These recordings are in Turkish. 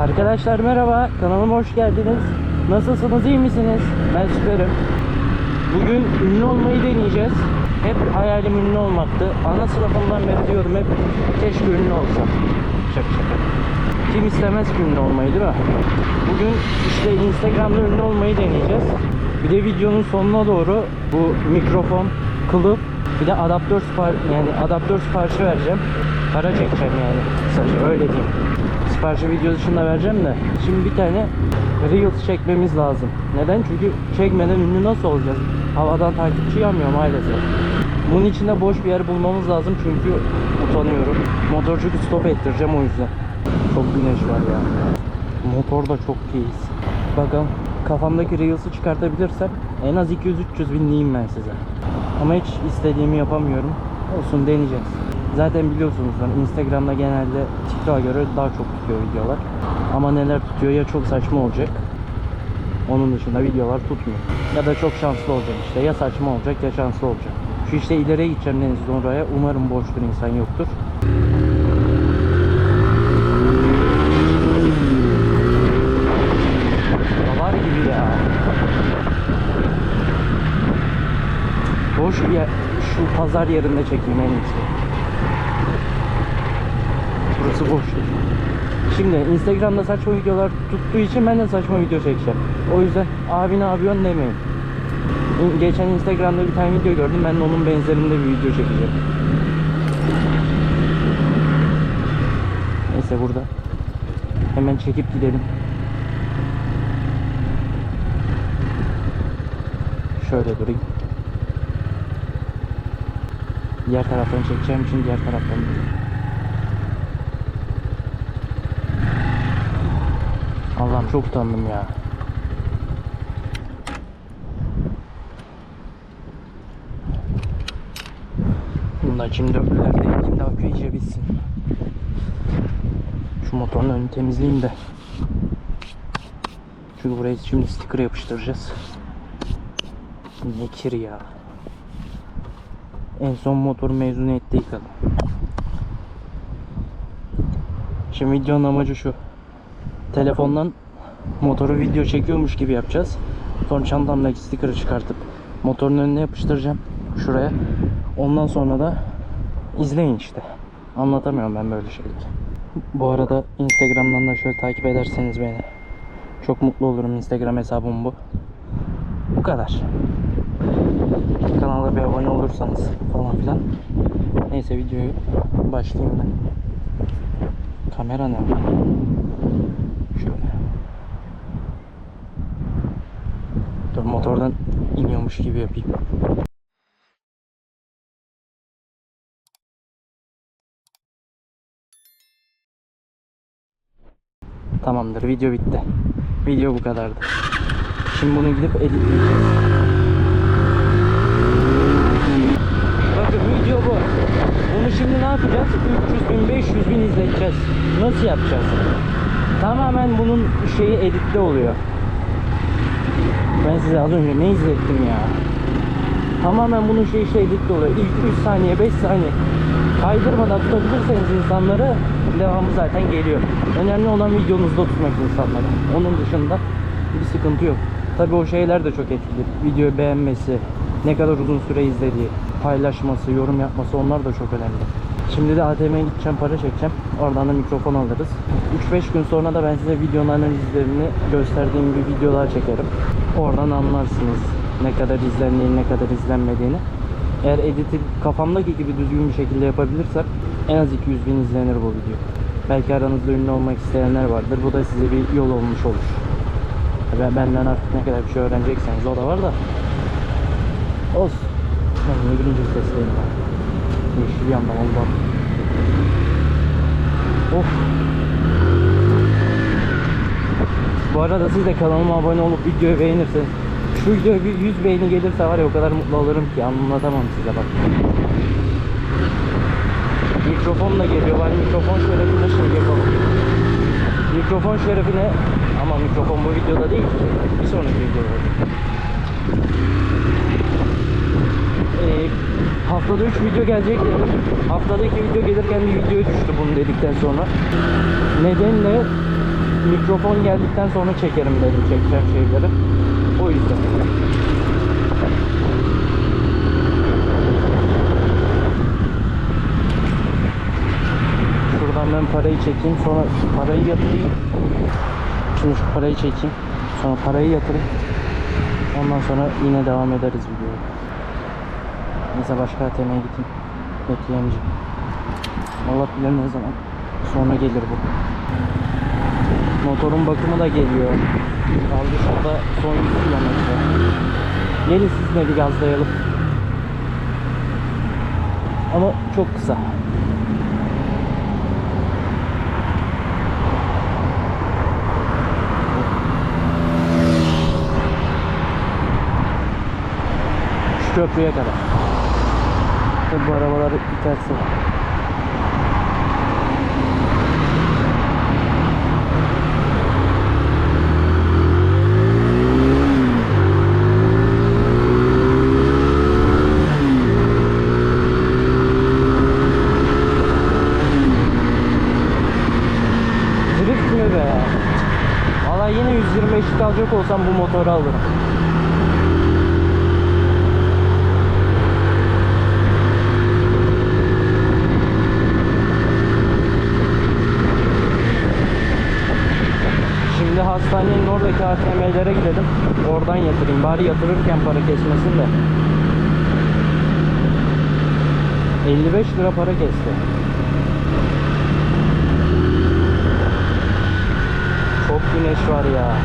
Arkadaşlar merhaba, kanalıma hoş geldiniz. Nasılsınız, iyi misiniz? Ben süperim. Bugün ünlü olmayı deneyeceğiz. Hep hayalim ünlü olmaktı. Ana sınıfımdan beri diyorum hep keşke ünlü olsam. Şaka şaka. Kim istemez ki ünlü olmayı değil mi? Bugün işte Instagram'da ünlü olmayı deneyeceğiz. Bir de videonun sonuna doğru bu mikrofon, kılıf, bir de adaptör sipar yani adaptör siparişi vereceğim. Para çekeceğim yani. Kısaca öyle diyeyim. Siparişi video dışında vereceğim de. Şimdi bir tane Reels çekmemiz lazım. Neden? Çünkü çekmeden ünlü nasıl olacağız? Havadan takipçi yanmıyor maalesef. Bunun için de boş bir yer bulmamız lazım çünkü utanıyorum. Motorcuyu stop ettireceğim o yüzden. Çok güneş var ya. Motor da çok iyiyiz. Bakalım kafamdaki Reels'ı çıkartabilirsem en az 200-300 binliyim ben size. Ama hiç istediğimi yapamıyorum. Olsun deneyeceğiz. Zaten biliyorsunuz ben Instagram'da genelde TikTok'a göre daha çok tutuyor videolar. Ama neler tutuyor ya çok saçma olacak. Onun dışında videolar tutmuyor. Ya da çok şanslı olacak işte. Ya saçma olacak ya şanslı olacak. Şu işte ileriye gideceğim Denizli oraya. Umarım boştur insan yoktur. Ya Var gibi ya. Boş bir yer. Şu pazar yerinde çekeyim en iyisi. Burası boştur. Şimdi Instagram'da saçma videolar tuttuğu için ben de saçma video çekeceğim. O yüzden abi ne demeyin. Geçen Instagram'da bir tane video gördüm. Ben de onun benzerinde bir video çekeceğim. Neyse burada. Hemen çekip gidelim. Şöyle durayım. Diğer taraftan çekeceğim için diğer taraftan durayım. Allah'ım çok utandım ya. Bunu açayım dörtlülerde yakayım da akü iyice bitsin. Şu motorun önünü temizleyeyim de. Çünkü buraya şimdi sticker yapıştıracağız. Ne kir ya. En son motor mezuniyette yıkadım. Şimdi videonun amacı şu. Telefondan motoru video çekiyormuş gibi yapacağız. Sonra çantamdaki sticker'ı çıkartıp motorun önüne yapıştıracağım. Şuraya. Ondan sonra da izleyin işte. Anlatamıyorum ben böyle şeyleri. Bu arada Instagram'dan da şöyle takip ederseniz beni. Çok mutlu olurum. Instagram hesabım bu. Bu kadar. Kanala bir abone olursanız falan filan. Neyse videoyu başlayayım ben. Kamera ne? Şöyle. Dur motordan iniyormuş gibi yapayım. Tamamdır video bitti. Video bu kadardı. Şimdi bunu gidip editleyeceğiz. Bakın video bu. Bunu şimdi ne yapacağız? 300 bin 500 bin izleteceğiz. Nasıl yapacağız? Tamamen bunun şeyi editte oluyor. Ben size az önce ne izlettim ya? Tamamen bunun şey editte oluyor. İlk 3 saniye 5 saniye kaydırmadan tutabilirseniz insanları devamı zaten geliyor. Önemli olan videonuzda tutmak insanları. Onun dışında bir sıkıntı yok. Tabi o şeyler de çok etkili. Videoyu beğenmesi, ne kadar uzun süre izlediği, paylaşması, yorum yapması onlar da çok önemli. Şimdi de ATM'ye gideceğim, para çekeceğim. Oradan da mikrofon alırız. 3-5 gün sonra da ben size videonun analizlerini gösterdiğim bir videolar çekerim. Oradan anlarsınız ne kadar izlendiğini, ne kadar izlenmediğini. Eğer editi kafamdaki gibi düzgün bir şekilde yapabilirsem en az 200 bin izlenir bu video. Belki aranızda ünlü olmak isteyenler vardır. Bu da size bir yol olmuş olur. Ben benden artık ne kadar bir şey öğrenecekseniz o da var da. Olsun. Ben ne gülünce sesleyim ben. Yeşil yandan Allah. Of. Bu arada siz de kanalıma abone olup videoyu beğenirseniz şu videoya bir 100 beğeni gelirse var ya o kadar mutlu olurum ki anlatamam size bak. Mikrofon da geliyor. Ben mikrofon şerefine şey yapalım. Mikrofon şerefine ama mikrofon bu videoda değil. Bir sonraki videoda olacak. Ee, haftada 3 video gelecek. Haftada 2 video gelirken bir video düştü bunu dedikten sonra. Nedenle mikrofon geldikten sonra çekerim dedim çekeceğim şeyleri. O yüzden. Şuradan ben parayı çekeyim sonra parayı yatırayım. Şimdi şu parayı çekeyim. Sonra parayı yatırayım. Ondan sonra yine devam ederiz videoya. Neyse başka ATM'ye gideyim. Bekleyemeyeceğim. Allah bilir ne zaman. Sonra gelir bu. Motorun bakımı da geliyor. Kaldı şurada son 100 kilometre. Gelin sizinle bir gazlayalım. Ama çok kısa. Şu köprüye kadar. Tabi bu arabaları iterse. Drift mi be? Valla yine 125'lik alacak olsam bu motoru alırım. Şimdi hastanenin oradaki ATM'lere gidelim. Oradan yatırayım. Bari yatırırken para kesmesin de. 55 lira para kesti. Çok güneş var ya.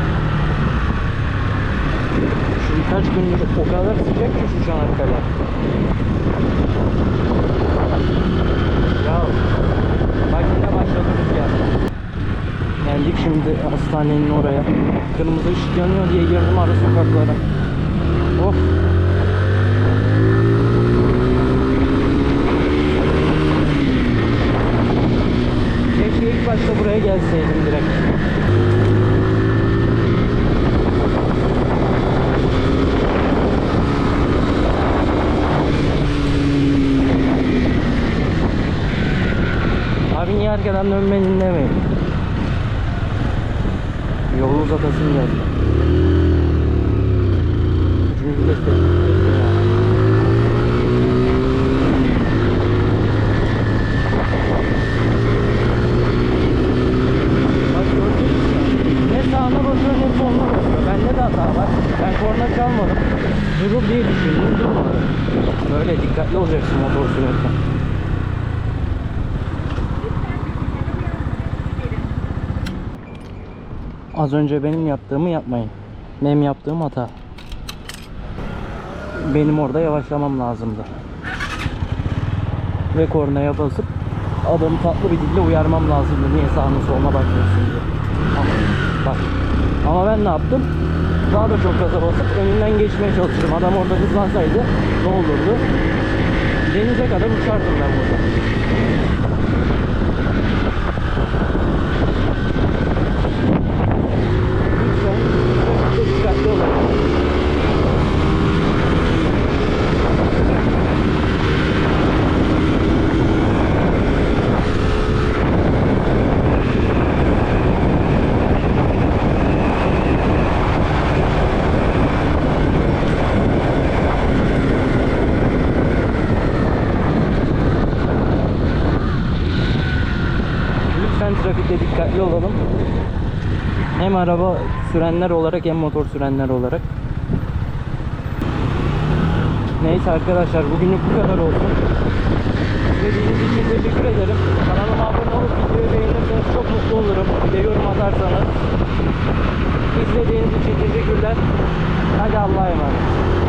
Şu birkaç gündür o kadar sıcak ki şu Çanakkale. Ya bak yine başladı rüzgar. Geldik şimdi hastanenin oraya. Kırmızı ışık yanıyor diye girdim ara sokaklara. Of. Keşke ilk başta buraya gelseydim direkt. Abi niye arkadan dönmedin demeyin. Yolu uzatasın geldi. Üçüncü destek. Bak gördün mü? Ne sağına basıyor ne soluna basıyor. Bende de hata var. Ben korna çalmadım. Durur diye düşündüm durmadı. Böyle dikkatli olacaksın motor sürerken. Az önce benim yaptığımı yapmayın. Benim yaptığım hata. Benim orada yavaşlamam lazımdı. Ve kornaya basıp adamı tatlı bir dille uyarmam lazımdı. Niye sağına soluna bakmıyorsun diye. Ama bak. Ama ben ne yaptım? Daha da çok gaza basıp önünden geçmeye çalıştım. Adam orada hızlansaydı ne olurdu? Denize kadar uçardım ben burada. Dikkatli olalım. Hem araba sürenler olarak hem motor sürenler olarak. Neyse arkadaşlar bugünlük bu kadar olsun. İzlediğiniz için teşekkür ederim. Kanalıma abone olup videoyu beğenirseniz çok mutlu olurum. Bir de yorum atarsanız. İzlediğiniz için teşekkürler. Hadi Allah'a emanet.